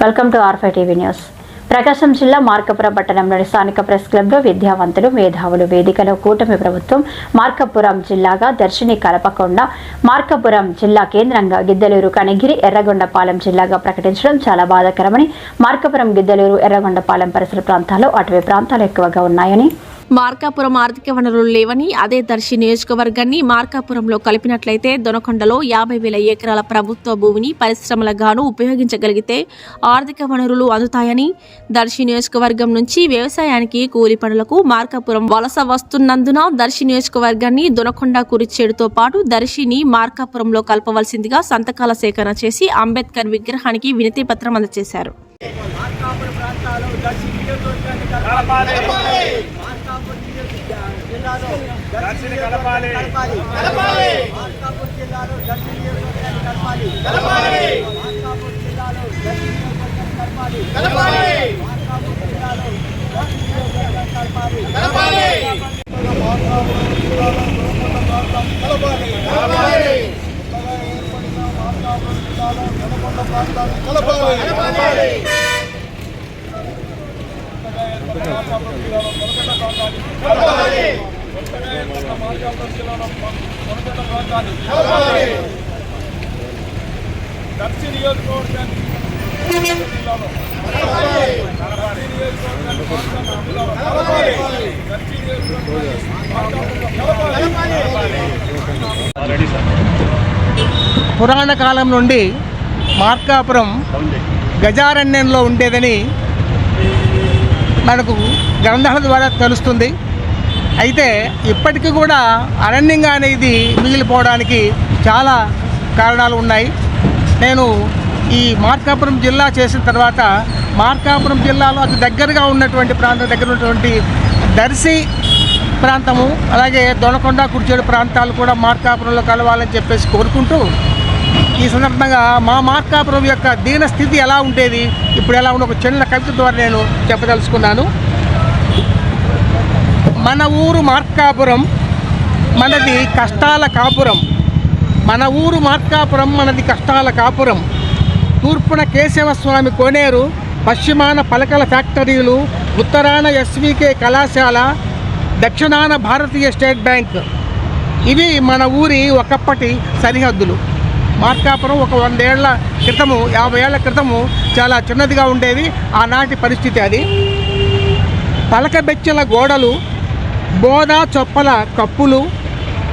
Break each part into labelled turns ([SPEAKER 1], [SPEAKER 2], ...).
[SPEAKER 1] Welcome to ఆర్ఫై TV news Prakasam జిల్లా మార్కపురం పట్టణంలోని స్థానిక ప్రెస్ క్లబ్లో విద్యావంతులు మేధావులు వేదికలో కూటమి ప్రభుత్వం మార్కపురం జిల్లాగా దర్శిని కలపకుండా మార్కపురం జిల్లా కేంద్రంగా గిద్దలూరు కనిగిరి ఎర్రగొండపాలెం జిల్లాగా ప్రకటించడం చాలా బాధాకరమని మార్కపురం గిద్దలూరు ఎర్రగొండపాలెం పరిసర ప్రాంతాల్లో అటవీ ప్రాంతాలు ఎక్కువగా ఉన్నాయని
[SPEAKER 2] మార్కాపురం ఆర్థిక వనరులు లేవని అదే దర్శి నియోజకవర్గాన్ని మార్కాపురంలో కలిపినట్లయితే దొనకొండలో యాభై వేల ఎకరాల ప్రభుత్వ భూమిని పరిశ్రమలగాను ఉపయోగించగలిగితే ఆర్థిక వనరులు అందుతాయని దర్శి నియోజకవర్గం నుంచి వ్యవసాయానికి కూలి పనులకు మార్కాపురం వలస వస్తున్నందున దర్శి నియోజకవర్గాన్ని దొనకొండ కురిచేడుతో పాటు దర్శిని మార్కాపురంలో కలపవలసిందిగా సంతకాల సేకరణ చేసి అంబేద్కర్ విగ్రహానికి వినతి పత్రం అందజేశారు
[SPEAKER 3] మార్కాపురం ప్రాంతాలు దర్శి నియోజకవర్గాన్ని కలపాలి మార్కాపురం నియోజక- జిల్లాలో దర్శి నియోజకవర్గాన్ని కలపాలి మార్కాపురం జిల్లాలో దర్శి నియోజకవర్గాన్ని కలపాలి మార్కాపురం జిల్లాలో దర్శి నియోజకవర్గాన్ని కలపాలి మార్కాపురం జిల్లాలో దర్శి నియోజకవర్గాన్ని కలపాలి
[SPEAKER 4] దర్శి నియోజకవర్గాన్ని జిల్లాలో దర్శి నియోజకవర్గాన్ని మార్కాపురం జిల్లాలో కలపాలి. నియోజకవర్గాన్ని
[SPEAKER 3] పురాణ కాలం నుండి మార్కాపురం గజారణ్యంలో ఉండేదని మనకు గ్రంథాల ద్వారా తెలుస్తుంది. అయితే ఇప్పటికీ కూడా అరణ్యంగా అనేది మిగిలిపోవడానికి చాలా కారణాలు ఉన్నాయి. నేను ఈ మార్కాపురం జిల్లా చేసిన తర్వాత మార్కాపురం జిల్లాలో అతి దగ్గరగా ఉన్నటువంటి ప్రాంతం దగ్గర ఉన్నటువంటి దర్శి ప్రాంతము అలాగే దొనకొండ కుర్చేడు ప్రాంతాలు కూడా మార్కాపురంలో కలవాలని చెప్పేసి కోరుకుంటూ ఈ సందర్భంగా మా మార్కాపురం యొక్క దీన స్థితి ఎలా ఉండేది ఇప్పుడు ఎలా ఉండే ఒక చిన్న కవిత ద్వారా నేను చెప్పదలుచుకున్నాను. మన ఊరు మార్కాపురం మనది కష్టాల కాపురం. మన ఊరు మార్కాపురం మనది కష్టాల కాపురం. తూర్పున కేశవస్వామి కోనేరు పశ్చిమాన పలకల ఫ్యాక్టరీలు ఉత్తరాన ఎస్వికే కళాశాల దక్షిణాన భారతీయ స్టేట్ బ్యాంక్. ఇవి మన ఊరి ఒకప్పటి సరిహద్దులు. మార్కాపురం ఒక వందేళ్ళ క్రితము యాభై ఏళ్ళ క్రితము చాలా చిన్నదిగా ఉండేది. ఆనాటి పరిస్థితి అది. పలకబెచ్చల గోడలు బోధ చొప్పల కప్పులు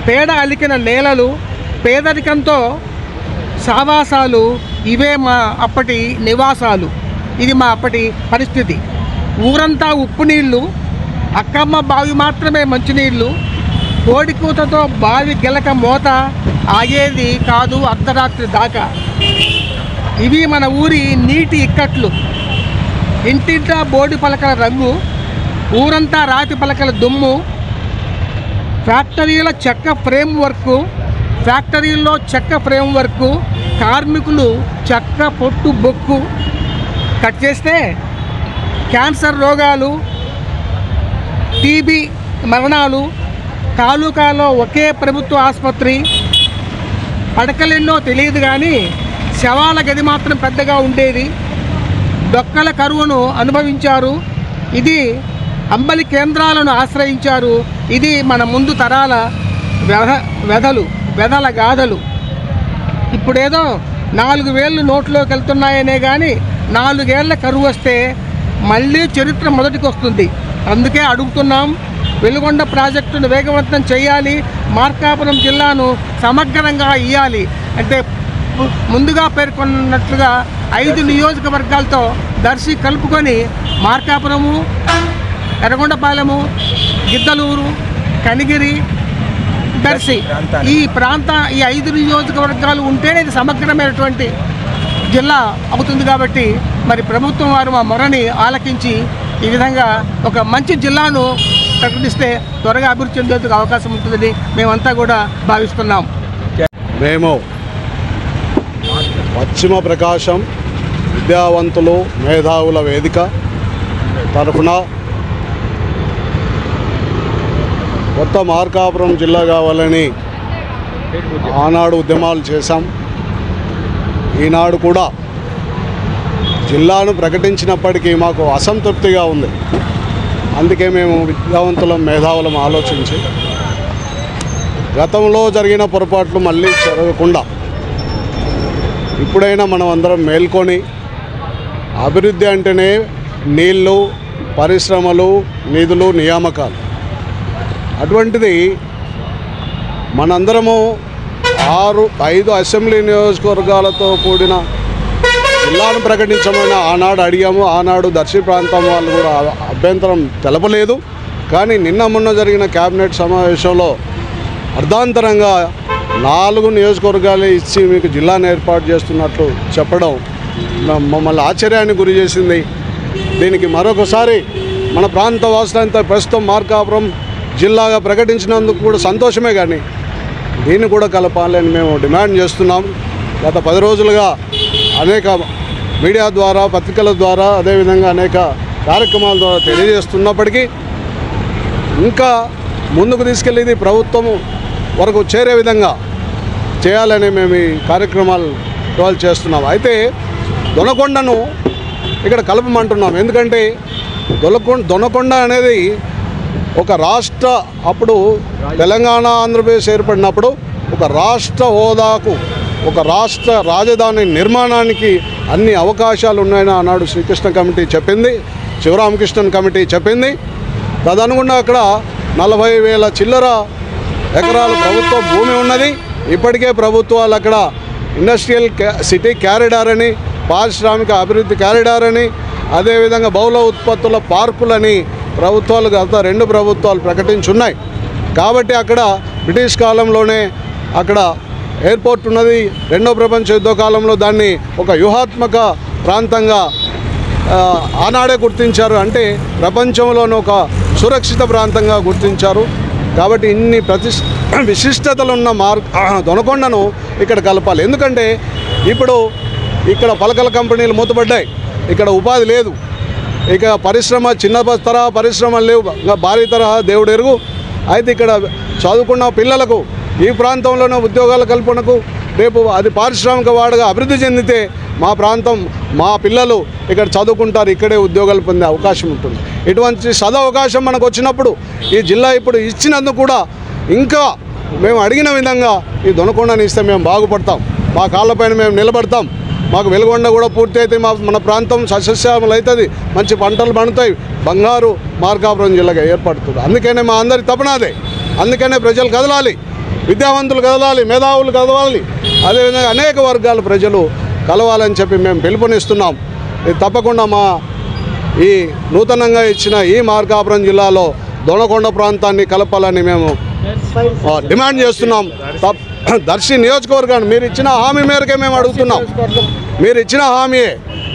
[SPEAKER 3] పేడ అలికిన నేలలు పేదరికంతో సావాసాలు ఇవే మా అప్పటి నివాసాలు. ఇది మా అప్పటి పరిస్థితి. ఊరంతా ఉప్పు నీళ్ళు అక్కమ్మ బావి మాత్రమే మంచినీళ్ళు కోడికూతతో బావి గెలక మోత ఆగేది కాదు అర్ధరాత్రి దాకా. ఇవి మన ఊరి నీటి ఇక్కట్లు. ఇంటింటా బోడి పలకల రంగు ఊరంతా రాతి పలకల దుమ్ము. ఫ్యాక్టరీల చెక్క ఫ్రేమ్ వర్క్. ఫ్యాక్టరీల్లో చెక్క ఫ్రేమ్ వర్క్. కార్మికులు చెక్క పొట్టు బొక్కు. కట్ చేస్తే క్యాన్సర్ రోగాలు టీబీ మరణాలు తాలూకాలో ఒకే ప్రభుత్వ ఆసుపత్రి. పడకలెన్నో తెలియదు కానీ శవాల గది మాత్రం పెద్దగా ఉండేది. డొక్కల కరువును అనుభవించారు. ఇది అంబలి కేంద్రాలను ఆశ్రయించారు. ఇది మన ముందు తరాల వెధ వెధలు వెధల గాథలు. ఇప్పుడేదో నాలుగు వేళ్ళు నోట్లోకి వెళ్తున్నాయనే కానీ నాలుగేళ్ళ కరువు వస్తే మళ్ళీ చరిత్ర మొదటికి వస్తుంది అందుకే అడుగుతున్నాం వెలుగొండ ప్రాజెక్టును వేగవంతం చేయాలి మార్కాపురం జిల్లాను సమగ్రంగా ఇవ్వాలి అంటే ముందుగా పేర్కొన్నట్లుగా ఐదు నియోజకవర్గాలతో దర్శి కలుపుకొని మార్కాపురము ఎర్రగొండపాలెము గిద్దలూరు కనిగిరి దర్శి ఈ ప్రాంత ఈ ఐదు నియోజకవర్గాలు ఉంటేనే ఇది సమగ్రమైనటువంటి జిల్లా అవుతుంది కాబట్టి మరి ప్రభుత్వం వారు మా మొరని ఆలకించి ఈ విధంగా ఒక మంచి జిల్లాను ప్రకటిస్తే త్వరగా అభివృద్ధి చెందేందుకు అవకాశం ఉంటుందని మేమంతా కూడా భావిస్తున్నాం.
[SPEAKER 5] మేము పశ్చిమ ప్రకాశం విద్యావంతులు మేధావుల వేదిక తరఫున కొత్త మార్కాపురం జిల్లా కావాలని ఆనాడు ఉద్యమాలు చేశాం. ఈనాడు కూడా జిల్లాను ప్రకటించినప్పటికీ మాకు అసంతృప్తిగా ఉంది. అందుకే మేము విద్యావంతులం మేధావులం ఆలోచించి గతంలో జరిగిన పొరపాట్లు మళ్ళీ జరగకుండా ఇప్పుడైనా మనం అందరం మేల్కొని అభివృద్ధి అంటేనే నీళ్ళు పరిశ్రమలు నిధులు నియామకాలు. అటువంటిది మనందరము ఆరు ఐదు అసెంబ్లీ నియోజకవర్గాలతో కూడిన జిల్లాను ప్రకటించమని ఆనాడు అడిగాము. ఆనాడు దర్శి ప్రాంతం వాళ్ళు కూడా అభ్యంతరం తెలపలేదు. కానీ నిన్న మొన్న జరిగిన కేబినెట్ సమావేశంలో అర్ధాంతరంగా నాలుగు నియోజకవర్గాలే ఇచ్చి మీకు జిల్లాను ఏర్పాటు చేస్తున్నట్లు చెప్పడం మమ్మల్ని ఆశ్చర్యానికి గురి చేసింది. దీనికి మరొకసారి మన ప్రాంత వాసులంతా ప్రస్తుతం మార్కాపురం జిల్లాగా ప్రకటించినందుకు కూడా సంతోషమే కానీ దీన్ని కూడా కలపాలని మేము డిమాండ్ చేస్తున్నాం. గత పది రోజులుగా అనేక మీడియా ద్వారా పత్రికల ద్వారా అదేవిధంగా అనేక కార్యక్రమాల ద్వారా తెలియజేస్తున్నప్పటికీ ఇంకా ముందుకు తీసుకెళ్ళేది ప్రభుత్వము వరకు చేరే విధంగా చేయాలని మేము ఈ కార్యక్రమాలు ఇవాళ చేస్తున్నాం. అయితే దొనకొండను ఇక్కడ కలపమంటున్నాం. ఎందుకంటే దొనకొండ దొనకొండ అనేది ఒక రాష్ట్ర అప్పుడు తెలంగాణ ఆంధ్రప్రదేశ్ ఏర్పడినప్పుడు ఒక రాష్ట్ర హోదాకు ఒక రాష్ట్ర రాజధాని నిర్మాణానికి అన్ని అవకాశాలు ఉన్నాయని ఆనాడు శ్రీకృష్ణ కమిటీ చెప్పింది శివరామకృష్ణన్ కమిటీ చెప్పింది. తదనుగుణంగా అక్కడ నలభై వేల చిల్లర ఎకరాల ప్రభుత్వ భూమి ఉన్నది. ఇప్పటికే ప్రభుత్వాలు అక్కడ ఇండస్ట్రియల్ క్యా- సిటీ క్యారిడార్ అని పారిశ్రామిక అభివృద్ధి క్యారిడార్ అని అదేవిధంగా బహుళ ఉత్పత్తుల పార్కులని ప్రభుత్వాలు గత రెండు ప్రభుత్వాలు ప్రకటించున్నాయి. కాబట్టి అక్కడ బ్రిటిష్ కాలంలోనే అక్కడ ఎయిర్పోర్ట్ ఉన్నది. రెండో ప్రపంచ యుద్ధ కాలంలో దాన్ని ఒక వ్యూహాత్మక ప్రాంతంగా ఆనాడే గుర్తించారు. అంటే ప్రపంచంలోనే ఒక సురక్షిత ప్రాంతంగా గుర్తించారు. కాబట్టి ఇన్ని ప్రతి విశిష్టతలు ఉన్న మార్ దొనకొండను ఇక్కడ కలపాలి. ఎందుకంటే ఇప్పుడు ఇక్కడ పలకల కంపెనీలు మూతపడ్డాయి. ఇక్కడ ఉపాధి లేదు. ఇక పరిశ్రమ చిన్న తరహా పరిశ్రమలు లేవు. భారీ తరహా దేవుడు ఎరుగు. అయితే ఇక్కడ చదువుకున్న పిల్లలకు ఈ ప్రాంతంలోనే ఉద్యోగాల కల్పనకు రేపు అది పారిశ్రామిక వాడగా అభివృద్ధి చెందితే మా ప్రాంతం మా పిల్లలు ఇక్కడ చదువుకుంటారు. ఇక్కడే ఉద్యోగాలు పొందే అవకాశం ఉంటుంది. ఇటువంటి సదవకాశం మనకు వచ్చినప్పుడు ఈ జిల్లా ఇప్పుడు ఇచ్చినందుకు కూడా ఇంకా మేము అడిగిన విధంగా ఈ దొనకొండని ఇస్తే మేము బాగుపడతాం. మా కాళ్ళపైన మేము నిలబడతాం. మాకు వెలుగొండ కూడా పూర్తి అయితే మా మన ప్రాంతం సస్యశ్యామలు అవుతుంది. మంచి పంటలు పండుతాయి. బంగారు మార్కాపురం జిల్లాగా ఏర్పడుతుంది. అందుకనే మా అందరి తపనాదే అందుకనే ప్రజలు కదలాలి. విద్యావంతులు కదలాలి. మేధావులు కదలాలి. అదేవిధంగా అనేక వర్గాల ప్రజలు కలవాలని చెప్పి మేము పిలుపునిస్తున్నాం. ఇది తప్పకుండా మా ఈ నూతనంగా ఇచ్చిన ఈ మార్కాపురం జిల్లాలో దొనకొండ ప్రాంతాన్ని కలపాలని మేము డిమాండ్ చేస్తున్నాం. తప్- దర్శి నియోజకవర్గాన్ని మీరు ఇచ్చిన హామీ మేరకే మేము అడుగుతున్నాం. మీరు ఇచ్చిన హామీయే.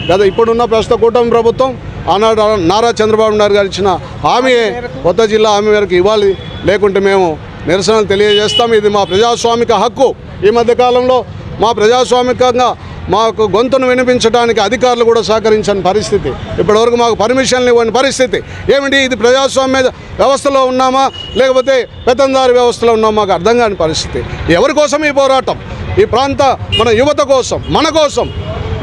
[SPEAKER 5] కదా ఇప్పుడున్న ప్రస్తుత కూటమి ప్రభుత్వం ఆనాడు నారా చంద్రబాబు నాయుడు గారు ఇచ్చిన హామీయే. కొత్త జిల్లా హామీ మేరకు ఇవ్వాలి. లేకుంటే మేము నిరసనలు తెలియజేస్తాం. ఇది మా ప్రజాస్వామిక హక్కు. ఈ మధ్యకాలంలో మా ప్రజాస్వామికంగా మాకు గొంతును వినిపించడానికి అధికారులు కూడా సహకరించని పరిస్థితి. ఇప్పటివరకు మాకు పర్మిషన్లు ఇవ్వని పరిస్థితి. ఏమిటి? ఇది ప్రజాస్వామ్య వ్యవస్థలో ఉన్నామా? లేకపోతే పెత్తందారి వ్యవస్థలో ఉన్నామా? మాకు అర్థం కాని పరిస్థితి. ఎవరి కోసం ఈ పోరాటం? ఈ ప్రాంత మన యువత కోసం మన కోసం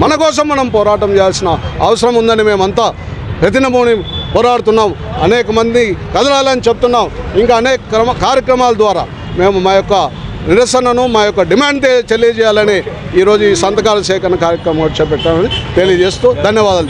[SPEAKER 5] మన కోసం మనం పోరాటం చేయాల్సిన అవసరం ఉందని మేమంతా ప్రతినమూని పోరాడుతున్నాం. అనేక మంది కదలాలని చెప్తున్నాం. ఇంకా అనేక క్రమ కార్యక్రమాల ద్వారా మేము మా యొక్క నిరసనను మా యొక్క డిమాండ్ తెలియజేయాలని ఈరోజు ఈ సంతకాల సేకరణ కార్యక్రమం చేపట్టామని తెలియజేస్తూ ధన్యవాదాలు.